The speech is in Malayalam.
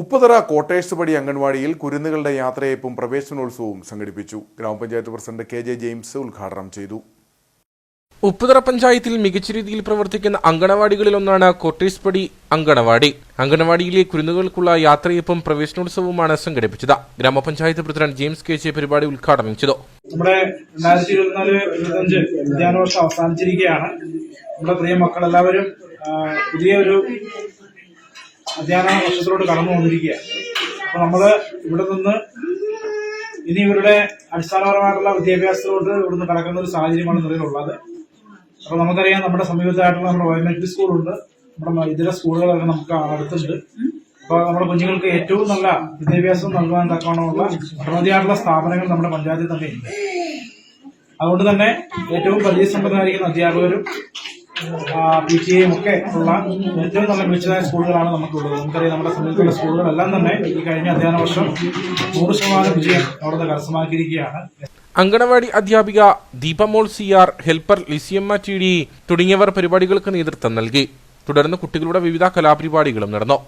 ഉപ്പുതറ കോട്ടേഴ്സ് പടി അംഗൻവാടിയിൽ കുരുന്നുകളുടെ യാത്രയപ്പും പ്രവേശനോത്സവവും സംഘടിപ്പിച്ചു. ഗ്രാമപഞ്ചായത്ത് പ്രസിഡന്റ് കെ ജെ ജെയിംസ് ഉദ്ഘാടനം ചെയ്തു. ഉപ്പുതറ പഞ്ചായത്തിൽ മികച്ച രീതിയിൽ പ്രവർത്തിക്കുന്ന അങ്കണവാടികളിലൊന്നാണ് കോട്ടേഴ്സ്പടി അങ്കണവാടി അങ്കണവാടിയിലെ കുരുന്നുകൾക്കുള്ള യാത്രയപ്പും പ്രവേശനോത്സവവുമാണ് സംഘടിപ്പിച്ചത്. ഗ്രാമപഞ്ചായത്ത് പ്രസിഡന്റ് ജെയിംസ് കെ ജെ പരിപാടി ഉദ്ഘാടനം ചെയ്തു. നമ്മുടെ രണ്ടായിരത്തി ഇരുപത്തിനാല് ഇരുപത്തഞ്ച് വിദ്യാഭ്യാസം വർഷം അവസാനിച്ചിരിക്കുകയാണ്. നമ്മുടെ പ്രിയ മക്കളെല്ലാവരും പുതിയ പുതിയൊരു അധ്യയന വർഷത്തിലോട്ട് കടന്നു വന്നിരിക്കുകയാണ്. അപ്പൊ നമ്മൾ ഇവിടെ നിന്ന് ഇനി ഇവരുടെ അടിസ്ഥാനപരമായിട്ടുള്ള വിദ്യാഭ്യാസത്തിലോട്ട് ഇവിടുന്ന് കടക്കുന്ന ഒരു സാഹചര്യമാണ് നിലവിലുള്ളത്. അപ്പൊ നമുക്കറിയാം നമ്മുടെ സമീപത്തായിട്ടുള്ള നമ്മുടെ വയനാട്ടിൽ സ്കൂളുണ്ട്. നമ്മുടെ ഇതര സ്കൂളുകളൊക്കെ നമുക്ക് അടുത്തുണ്ട്. അപ്പൊ നമ്മുടെ കുഞ്ഞുങ്ങൾക്ക് ഏറ്റവും നല്ല വിദ്യാഭ്യാസം നൽകാൻ തക്കവണ്ണമുള്ള അനവധിയായിട്ടുള്ള സ്ഥാപനങ്ങൾ നമ്മുടെ പഞ്ചായത്തിൽ തന്നെ ഉണ്ട് അതുകൊണ്ട് തന്നെ ഏറ്റവും പരിചയസമ്പന്നരായിരിക്കുന്ന അധ്യാപകരും പി ടി എയും ഒക്കെ ഉള്ള ഏറ്റവും നല്ല മികച്ചതായ സ്കൂളുകളാണ് നമുക്കുള്ളത്. നമുക്കറിയാം നമ്മുടെ സമീപത്തുള്ള സ്കൂളുകളെല്ലാം തന്നെ ഈ കഴിഞ്ഞ അധ്യയന വർഷം നൂറ് ശതമാനം വിജയം അവിടെ നിന്ന് കരസ്ഥമാക്കിയിരിക്കുകയാണ്. അങ്കണവാടി അധ്യാപിക Deepamol C R helper Lissiamma T D തുടങ്ങിയവർ പരിപാടികൾക്ക് നേതൃത്വം നൽകി. തുടർന്ന് കുട്ടികളുടെ വിവിധ കലാപരിപാടികളും നടന്നു.